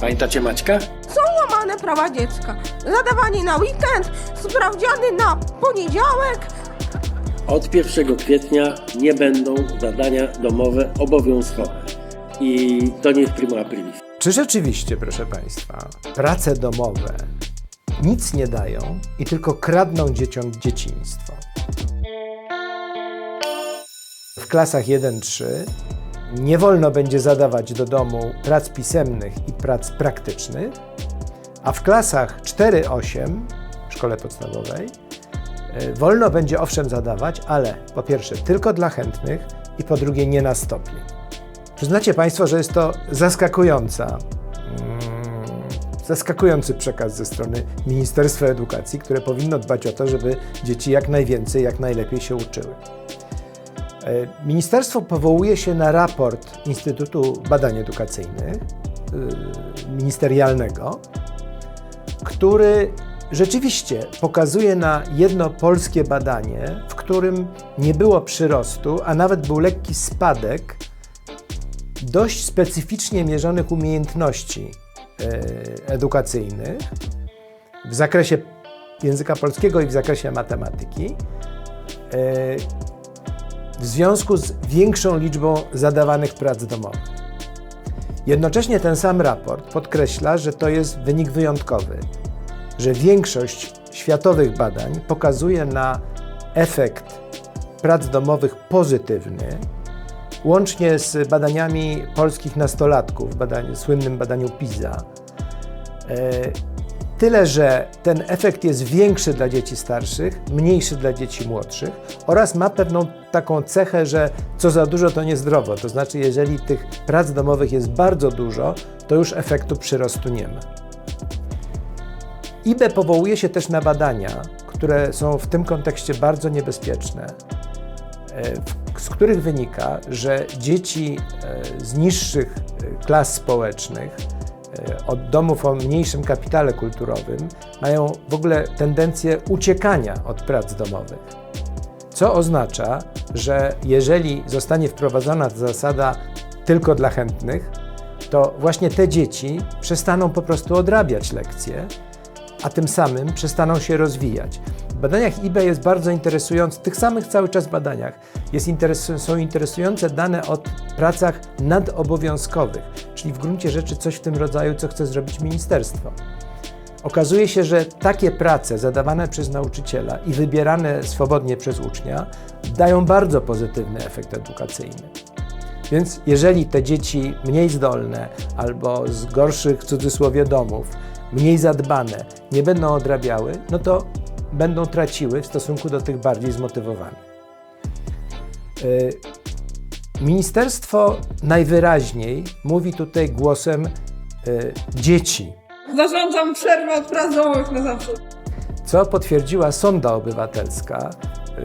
Pamiętacie Maćka? Są łamane prawa dziecka. Zadawanie na weekend, sprawdziany na poniedziałek. Od 1 kwietnia nie będą zadania domowe obowiązkowe. I to nie jest prima aprilis. Czy rzeczywiście, proszę Państwa, prace domowe nic nie dają i tylko kradną dzieciom dzieciństwo? W klasach 1-3 nie wolno będzie zadawać do domu prac pisemnych i prac praktycznych, a w klasach 4-8 w szkole podstawowej y, wolno będzie owszem zadawać, ale po pierwsze tylko dla chętnych i po drugie nie na stopień. Przyznacie Państwo, że jest to zaskakująca, mm, zaskakujący przekaz ze strony Ministerstwa Edukacji, które powinno dbać o to, żeby dzieci jak najwięcej, jak najlepiej się uczyły. E, Ministerstwo powołuje się na raport Instytutu Badań Edukacyjnych, y, ministerialnego, który rzeczywiście pokazuje na jedno polskie badanie, w którym nie było przyrostu, a nawet był lekki spadek dość specyficznie mierzonych umiejętności e, edukacyjnych w zakresie języka polskiego i w zakresie matematyki. E, w związku z większą liczbą zadawanych prac domowych. Jednocześnie ten sam raport podkreśla, że to jest wynik wyjątkowy, że większość światowych badań pokazuje na efekt prac domowych pozytywny, łącznie z badaniami polskich nastolatków, badaniu, słynnym badaniu PISA. Tyle, że ten efekt jest większy dla dzieci starszych, mniejszy dla dzieci młodszych oraz ma pewną taką cechę, że co za dużo to niezdrowo. To znaczy, jeżeli tych prac domowych jest bardzo dużo, to już efektu przyrostu nie ma. IBE powołuje się też na badania, które są w tym kontekście bardzo niebezpieczne, e, z których wynika, że dzieci e, z niższych e, klas społecznych, od domów o mniejszym kapitale kulturowym, mają w ogóle tendencję uciekania od prac domowych. Co oznacza, że jeżeli zostanie wprowadzona zasada tylko dla chętnych, to właśnie te dzieci przestaną po prostu odrabiać lekcje, a tym samym przestaną się rozwijać. W badaniach IB jest bardzo interesujące, tych samych cały czas badaniach jest są interesujące dane o pracach nadobowiązkowych, czyli w gruncie rzeczy coś w tym rodzaju, co chce zrobić ministerstwo. Okazuje się, że takie prace zadawane przez nauczyciela i wybierane swobodnie przez ucznia dają bardzo pozytywny efekt edukacyjny. Więc jeżeli te dzieci mniej zdolne albo z gorszych w cudzysłowie domów, mniej zadbane, nie będą odrabiały, no to będą traciły w stosunku do tych bardziej zmotywowanych. Ministerstwo najwyraźniej mówi tutaj głosem y, dzieci, Zarządzam przerwę od prac domowych na zawsze. co potwierdziła sonda obywatelska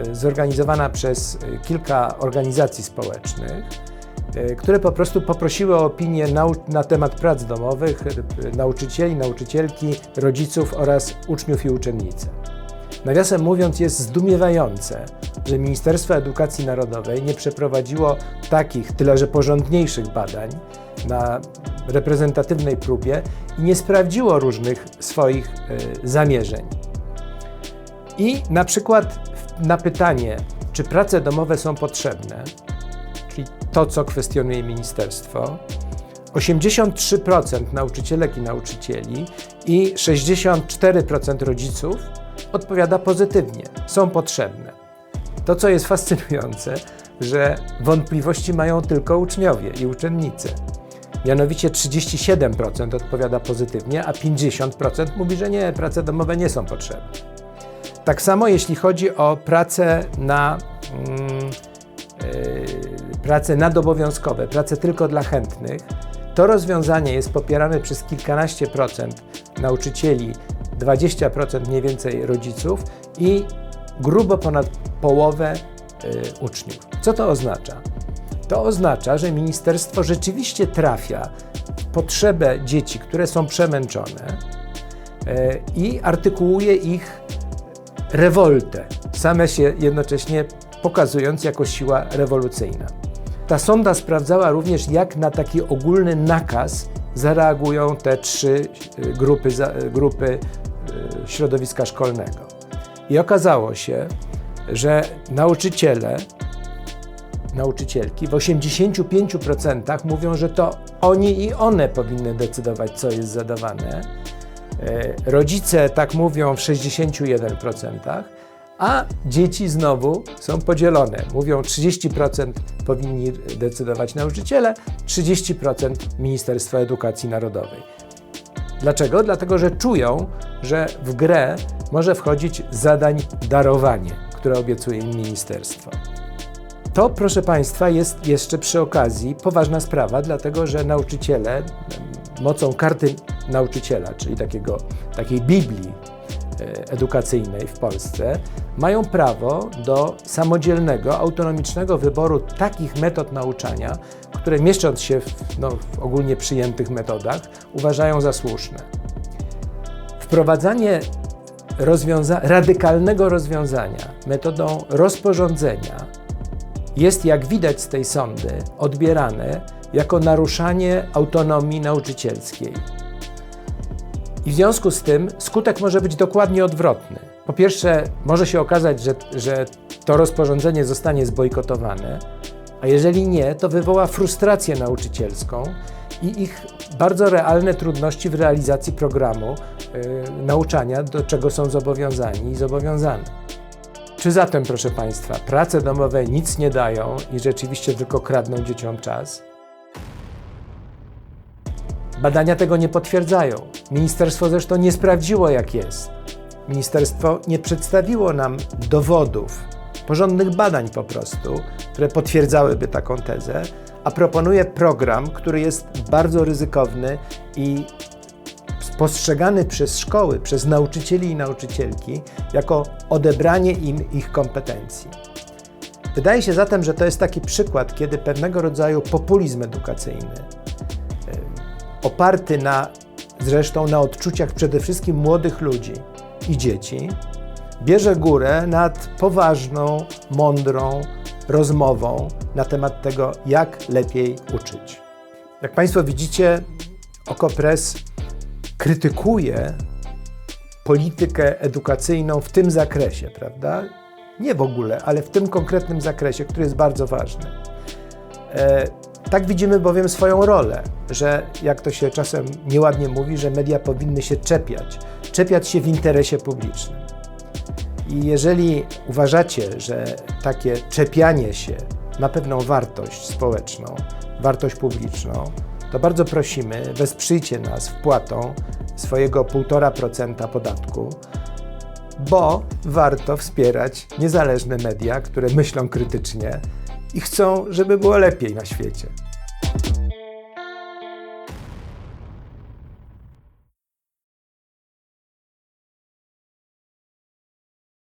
y, zorganizowana przez y, kilka organizacji społecznych, y, które po prostu poprosiły o opinię nau- na temat prac domowych y, nauczycieli, nauczycielki, rodziców oraz uczniów i uczennice. Nawiasem mówiąc, jest zdumiewające, że Ministerstwo Edukacji Narodowej nie przeprowadziło takich, tyle że porządniejszych badań na reprezentatywnej próbie i nie sprawdziło różnych swoich y, zamierzeń. I na przykład na pytanie, czy prace domowe są potrzebne, czyli to, co kwestionuje ministerstwo, 83% nauczycielek i nauczycieli i 64% rodziców odpowiada pozytywnie, są potrzebne. To, co jest fascynujące, że wątpliwości mają tylko uczniowie i uczennice. Mianowicie 37% odpowiada pozytywnie, a 50% mówi, że nie, prace domowe nie są potrzebne. Tak samo jeśli chodzi o prace na mm, yy, prace nadobowiązkowe, prace tylko dla chętnych, to rozwiązanie jest popierane przez kilkanaście procent nauczycieli, 20% mniej więcej rodziców i grubo ponad połowę yy, uczniów. Co to oznacza? To oznacza, że ministerstwo rzeczywiście trafia w potrzebę dzieci, które są przemęczone yy, i artykułuje ich rewoltę, same się jednocześnie pokazując jako siła rewolucyjna. Ta sonda sprawdzała również, jak na taki ogólny nakaz zareagują te trzy y, grupy, y, grupy y, środowiska szkolnego. I okazało się, że nauczyciele, nauczycielki w 85% mówią, że to oni i one powinny decydować, co jest zadawane. E, Rodzice tak mówią w 61%, a dzieci znowu są podzielone. Mówią 30% powinni decydować nauczyciele, 30% Ministerstwo Edukacji Narodowej. Dlaczego? Dlatego, że czują, że w grę może wchodzić zadań darowanie, które obiecuje im ministerstwo. To, proszę Państwa, jest jeszcze przy okazji poważna sprawa, dlatego że nauczyciele em, mocą karty nauczyciela, czyli takiego, takiej Biblii edukacyjnej w Polsce, mają prawo do samodzielnego, autonomicznego wyboru takich metod nauczania, które mieszcząc się w, no, w ogólnie przyjętych metodach, uważają za słuszne. Wprowadzanie rozwiąza- radykalnego rozwiązania metodą rozporządzenia jest, jak widać z tej sądy, odbierane jako naruszanie autonomii nauczycielskiej. I w związku z tym skutek może być dokładnie odwrotny. Po pierwsze, może się okazać, że, że to rozporządzenie zostanie zbojkotowane, a jeżeli nie, to wywoła frustrację nauczycielską i ich bardzo realne trudności w realizacji programu y, nauczania, do czego są zobowiązani i zobowiązane. Czy zatem, proszę Państwa, prace domowe nic nie dają i rzeczywiście tylko kradną dzieciom czas? Badania tego nie potwierdzają. Ministerstwo zresztą nie sprawdziło, jak jest. Ministerstwo nie przedstawiło nam dowodów, porządnych badań po prostu, które potwierdzałyby taką tezę, a proponuje program, który jest bardzo ryzykowny i postrzegany przez szkoły, przez nauczycieli i nauczycielki jako odebranie im ich kompetencji. Wydaje się zatem, że to jest taki przykład, kiedy pewnego rodzaju populizm edukacyjny, oparty na, zresztą na odczuciach przede wszystkim młodych ludzi i dzieci, bierze górę nad poważną, mądrą rozmową na temat tego, jak lepiej uczyć. Jak Państwo widzicie, Okopres krytykuje politykę edukacyjną w tym zakresie, prawda? Nie w ogóle, ale w tym konkretnym zakresie, który jest bardzo ważny. E, tak widzimy bowiem swoją rolę, że jak to się czasem nieładnie mówi, że media powinny się czepiać, czepiać się w interesie publicznym. I jeżeli uważacie, że takie czepianie się ma pewną wartość społeczną, wartość publiczną, to bardzo prosimy, wesprzyjcie nas wpłatą swojego 1,5% podatku, bo warto wspierać niezależne media, które myślą krytycznie i chcą, żeby było lepiej na świecie.